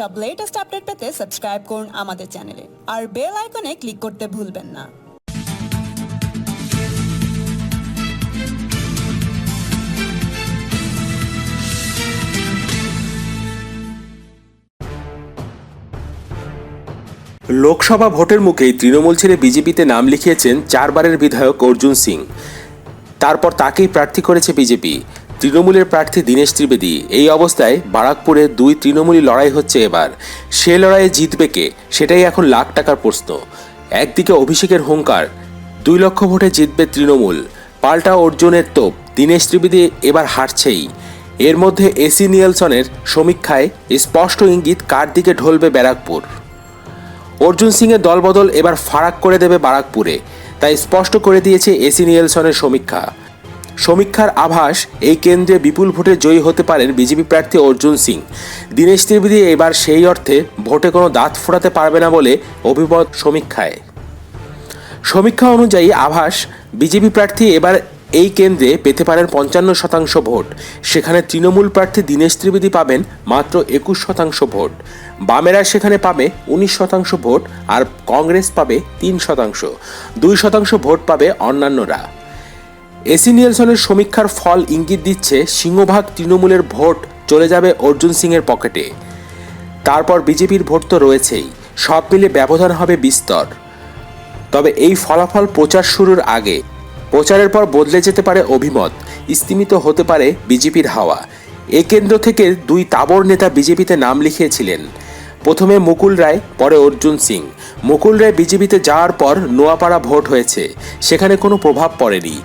সব latest update পেতে subscribe করুন আমাদের চ্যানেলে আর বেল আইকনে ক্লিক করতে ভুলবেন না। লোকসভা ভোটের মুখেই তৃণমূল ছেড়ে বিজেপিতে নাম লিখিয়েছেন চারবারের বিধায়ক অর্জুন সিং। তারপর তাকেই প্রার্থী করেছে বিজেপি। তৃণমূলের প্রার্থী দীনেশ ত্রিবেদী। এই অবস্থায় বারাকপুরে দুই তৃণমূলী লড়াই হচ্ছে এবার। সে লড়াইয়ে জিতবে কে, সেটাই এখন লাখ টাকার প্রশ্ন। একদিকে অভিষেকের হুঙ্কার, দুই লক্ষ ভোটে জিতবে তৃণমূল। পাল্টা অর্জুনের তোপ, দীনেশ ত্রিবেদী এবার হারছেই। এর মধ্যে এসি নিয়েলসনের সমীক্ষায় স্পষ্ট ইঙ্গিত কার দিকে ঢলবে ব্যারাকপুর। অর্জুন সিংয়ের দলবদল এবার ফারাক করে দেবে বারাকপুরে। তাই স্পষ্ট করে দিয়েছে এসি নিয়েলসনের সমীক্ষা। সমীক্ষার আভাস, এই কেন্দ্রে বিপুল ভোটে জয়ী হতে পারেন বিজেপি প্রার্থী অর্জুন সিং। দীনেশ ত্রিবেদী এবার সেই অর্থে ভোটে কোনো দাঁত ফোটাতে পারবে না বলে অভিমত সমীক্ষায়। সমীক্ষা অনুযায়ী আভাস, বিজেপি প্রার্থী এবার এই কেন্দ্রে পেতে পারেন পঞ্চান্ন শতাংশ ভোট। সেখানে তৃণমূল প্রার্থী দীনেশ ত্রিবেদী পাবেন মাত্র একুশ শতাংশ ভোট। বামেরা সেখানে পাবে উনিশ শতাংশ ভোট আর কংগ্রেস পাবে তিন শতাংশ। দুই শতাংশ ভোট পাবে অন্যান্যরা। এসি নিয়েলসনের সমীক্ষার ফল ইঙ্গিত দিচ্ছে সিংহভাগ তৃণমূলের ভোট চলে যাবে অর্জুন সিংয়ের পকেটে। তারপর বিজেপির ভোট তো রয়েছেই, সব মিলে ব্যবধান হবে বিস্তর। তবে এই ফলাফল প্রচার শুরুর আগে, প্রচারের পর বদলে যেতে পারে অভিমত, স্তিমিত হতে পারে বিজেপির হাওয়া। এ কেন্দ্র থেকে দুই তাবর নেতা বিজেপিতে নাম লিখিয়েছিলেন। প্রথমে মুকুল রায়, পরে অর্জুন সিং। মুকুল রায় বিজেপিতে যাওয়ার পর নোয়াপাড়া ভোট হয়েছে, সেখানে কোনো প্রভাব পড়েনি।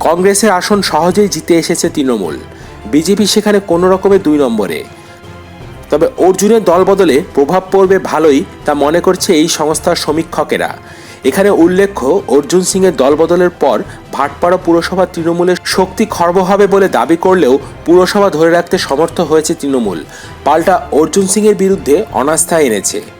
কংগ্রেসের আসন সহজেই জিতে এসেছে তৃণমূল। বিজেপি সেখানে কোনো রকমের দুই নম্বরে। তবে অর্জুনের দল বদলে প্রভাব পড়বে ভালোই, তা মনে করছে এই সংস্থার সমীক্ষকেরা। এখানে উল্লেখ্য, অর্জুন সিংয়ের দলবদলের পর ভাটপাড়া পুরসভা তৃণমূলের শক্তি খর্ব হবে বলে দাবি করলেও পুরসভা ধরে রাখতে সমর্থ হয়েছে তৃণমূল। পাল্টা অর্জুন সিংয়ের বিরুদ্ধে অনাস্থা এনেছে।